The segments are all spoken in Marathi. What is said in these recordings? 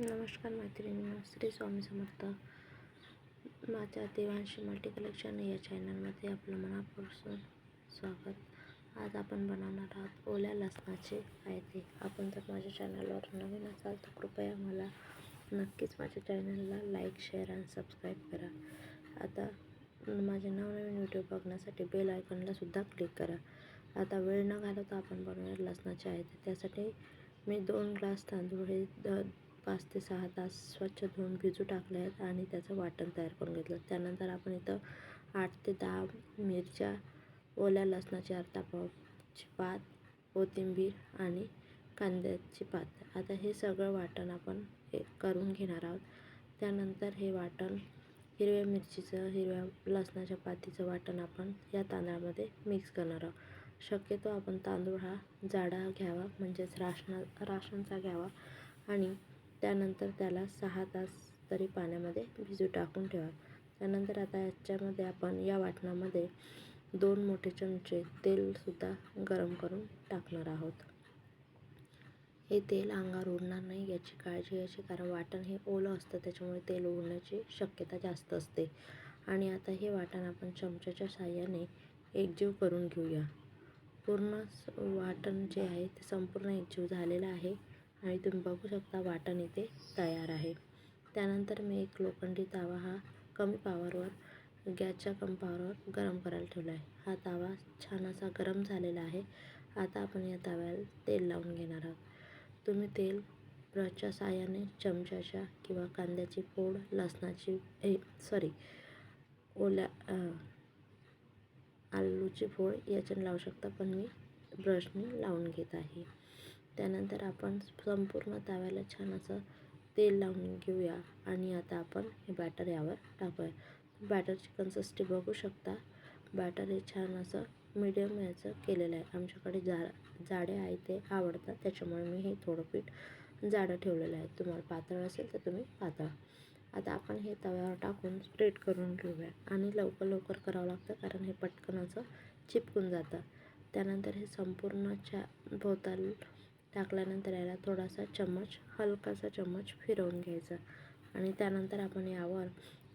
नमस्कार मैत्रिणींनो श्री स्वामी समर्थ. माझ्या देवांशी मल्टी कलेक्शन या चॅनलमध्ये आपलं मनापासून स्वागत. आज आपण बनवणार आहोत ओल्या लसणाचे फायदे. आपण जर माझ्या चॅनलवर नवीन असाल तर कृपया मला नक्कीच माझ्या चॅनलला लाईक शेअर आणि सबस्क्राईब करा. आता माझे नवनवीन व्हिडिओ बघण्यासाठी बेल आयकॉनला सुद्धा क्लिक करा. आता वेळ न घालवता आपण बनवूया लसणाचे आहेत त्यासाठी मी दोन ग्लास तांदूळ हे द पाच ते सहा तास स्वच्छ धुवून भिजू टाकले आहेत आणि त्याचं वाटण तयार करून घेतलं. त्यानंतर आपण इथं आठ ते दहा मिरच्या ओल्या लसणाची अर्धा पावची पात कोथिंबीर आणि कांद्याची पात आता हे सगळं वाटण आपण हे करून घेणार आहोत. त्यानंतर हे वाटण हिरव्या मिरचीचं हिरव्या लसणाच्या पातीचं वाटण आपण या तांदळामध्ये मिक्स करणार आहोत. शक्यतो आपण तांदूळ हा जाडा घ्यावा म्हणजेच राशना राशनचा घ्यावा आणि त्यानंतर त्याला सहा तास तरी पाण्यामध्ये भिजू टाकून ठेवा. त्यानंतर आता याच्यामध्ये आपण या वाटणामध्ये दोन मोठे चमचे तेलसुद्धा गरम करून टाकणार आहोत. हे तेल अंगावर उडणार नाही याची काळजी घ्यायची कारण वाटण हे ओलं असतं त्याच्यामुळे तेल उडण्याची शक्यता जास्त असते. आणि आता हे वाटण आपण चमच्याच्या साह्याने एकजीव करून घेऊया. पूर्ण वाटण जे आहे ते संपूर्ण एकजीव झालेलं आहे. आणि तुम्ही बघू शकता वाटण इथे तयार आहे. त्यानंतर मी एक लोखंडी तवा हा कमी पावरवर गॅसच्या कमी पावरवर गरम करायला ठेवला आहे. हा तवा छान असा गरम झालेला आहे. आता आपण या तव्याला तेल लावून घेणार आहोत. तुम्ही तेल ब्रशच्या साहाय्याने चमच्याच्या किंवा कांद्याची फोड लसणाची हे सॉरी ओल्या आलूची फोड याच्याने लावू शकता पण मी ब्रशने लावून घेत आहे. त्यानंतर आपण संपूर्ण तव्याला छान असं तेल लावून घेऊया. आणि आता आपण हे बॅटर यावर टाकूया. बॅटरची कन्सिस्टी बघू शकता. बॅटर हे छान असं मीडियम याचं केलेलं आहे. आमच्याकडे जा जाडे आहे ते आवडतात. त्याच्यामुळे मी हे थोडं पीठ जाडं ठेवलेलं आहे. तुम्हाला पातळ असेल तर तुम्ही पातळ. आता आपण हे तव्यावर टाकून स्प्रेड करून घेऊया. आणि लवकर लवकर करावं लागतं कारण हे पटकन असं चिपकून जातं. त्यानंतर हे संपूर्णच्या भोवताल टाकल्यानंतर याला थोडासा चम्मच हलकासा चम्मच फिरवून घ्यायचा. आणि त्यानंतर आपण यावर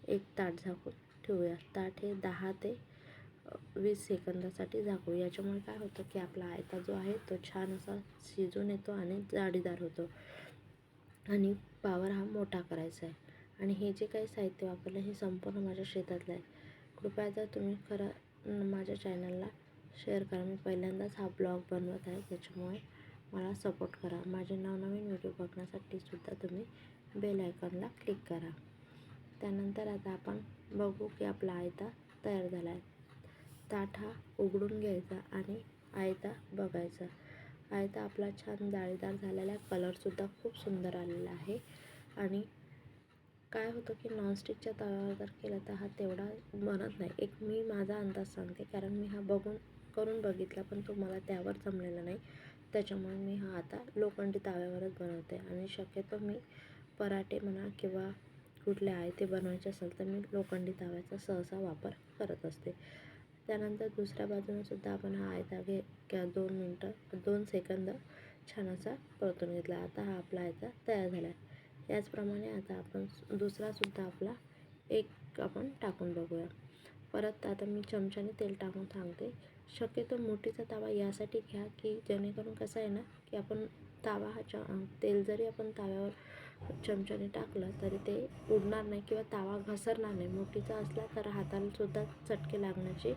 एक ताट झाकून ठेवूया. ताट हे दहा ते वीस सेकंदासाठी झाकू याच्यामुळे काय होतं की आपला आयता जो आहे तो छान असा शिजून येतो आणि जाडीदार होतो. आणि पावर हा मोठा करायचा आहे. आणि हे जे काही साहित्य वापरलं हे संपूर्ण माझ्या शेतातलं आहे. कृपया जर तुम्ही खरं माझ्या चॅनलला शेअर करा. मी पहिल्यांदाच हा ब्लॉग बनवत आहे. त्याच्यामुळे मला सपोर्ट करा. माझे नवनवीन व्हिडिओ बघण्यासाठी सुद्धा तुम्ही बेल आयकॉनला क्लिक करा. त्यानंतर आता आपण बघू की आपला आयता तयार झाला आहे ताट हा उघडून घ्यायचा आणि आयता बघायचा. आयता आपला छान जाळीदार झालेला आहे कलरसुद्धा खूप सुंदर आलेला आहे. आणि काय होतं की नॉनस्टिकच्या तव्यावर जर केलं तर हा तेवढा बनत नाही. एक मी माझा अंदाज सांगते कारण मी हा बघून करून बघितला पण तो मला त्यावर जमलेला नाही. त्याच्यामुळे मी हा आता लोखंडी ताव्यावरच बनवते. आणि शक्यतो मी पराठे म्हणा किंवा कुठले आहे ते बनवायचे असेल तर मी लोखंडी ताव्याचा सहसा वापर करत असते. त्यानंतर दुसऱ्या बाजूनंसुद्धा आपण हा आयता घे किंवा दोन मिनटं दोन सेकंद छान असा परतून घेतला. आता हा आपला आयता तयार झाला. आहे याचप्रमाणे आता आपण दुसरासुद्धा आपला एक आपण टाकून बघूया. परत आता मी चमच्याने तेल टाकून सांगते. शक्यतो मोठीचा तवा यासाठी घ्या की जेणेकरून कसं आहे ना की आपण तवा हा च तेल जरी आपण तव्यावर चमच्याने टाकलं तरी ते उडणार नाही किंवा तवा घसरणार नाही. मोठीचा असला तर हातालासुद्धा चटके लागण्याचे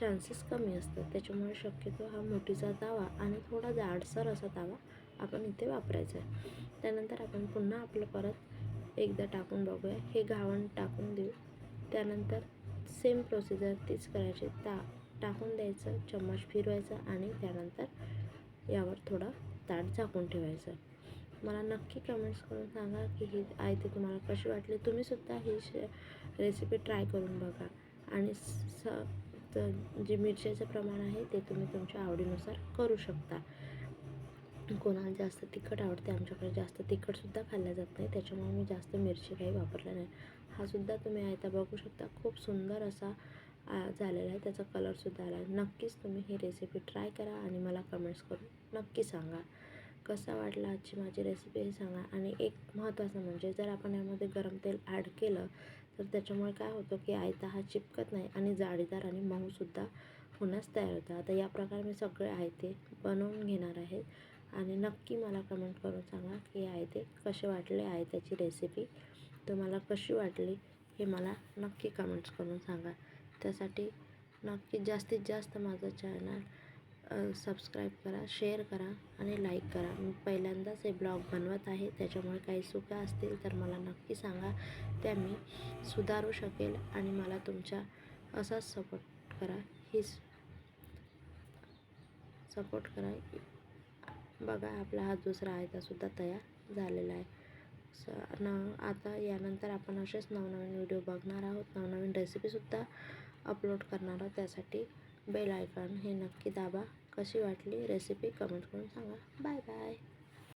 चान्सेस कमी असतात. त्याच्यामुळे शक्यतो हा मोठीचा तवा आणि थोडा जाडसर असा तवा आपण इथे वापरायचा आहे. त्यानंतर आपण पुन्हा आपलं परत एकदा टाकून बघूया. हे घावण टाकून देऊ. त्यानंतर सेम प्रोसिजर तीच करायची. ता टाकून द्यायचं चम्मच फिरवायचा आणि त्यानंतर यावर थोडा ताट झाकून ठेवायचं. मला नक्की कमेंट्स करून सांगा की ही आयती तुम्हाला कशी वाटली. तुम्हीसुद्धा ही शे रेसिपी ट्राय करून बघा. आणि स जे मिरच्याचं प्रमाण आहे ते तुम्ही तुमच्या आवडीनुसार करू शकता. कोणाला जास्त तिखट आवडते आमच्याकडे जास्त तिखटसुद्धा खाल्लं जात नाही. त्याच्यामुळे मी जास्त मिरची काही वापरल्या नाही. हा सुद्धा तुम्ही आयता बघू शकता. खूप सुंदर असा झालेला आहे. त्याचा कलरसुद्धा आला आहे. नक्कीच तुम्ही ही रेसिपी ट्राय करा आणि मला कमेंट्स करून नक्की सांगा. कसा वाटला आजची माझी रेसिपी हे सांगा. आणि एक महत्त्वाचं म्हणजे जर आपण यामध्ये गरम तेल ॲड केलं तर त्याच्यामुळे काय होतं की आयता हा चिपकत नाही आणि जाळीदार आणि मऊसुद्धा होण्यास तयार होतं आता या प्रकारे मी सगळे आयते बनवून घेणार आहे. आणि नक्की मला कमेंट करून सांगा की आयते कसे वाटले आयत्याची रेसिपी तुम्हाला कशी वाटली हे मला नक्की कमेंट्स करून सांगा. त्यासाठी नक्की जास्तीत जास्त माझं चॅनल सबस्क्राईब करा शेअर करा आणि लाईक करा. मी पहिल्यांदाच हे ब्लॉग बनवत आहे. त्याच्यामुळे काही चुका असतील तर मला नक्की सांगा. त्या मी सुधारू शकेल आणि मला तुमच्या असाच सपोर्ट करा. हीच सपोर्ट करा. बघा आपला हा दुसरा आयतासुद्धा तयार झालेला आहे. स न आता यानंतर आपण असेच नवनवीन व्हिडिओ बघणार आहोत. नवनवीन रेसिपीसुद्धा अपलोड करणार आहोत. त्यासाठी बेल आयकॉन हे नक्की दाबा. कशी वाटली रेसिपी कमेंट करून सांगा. Bye bye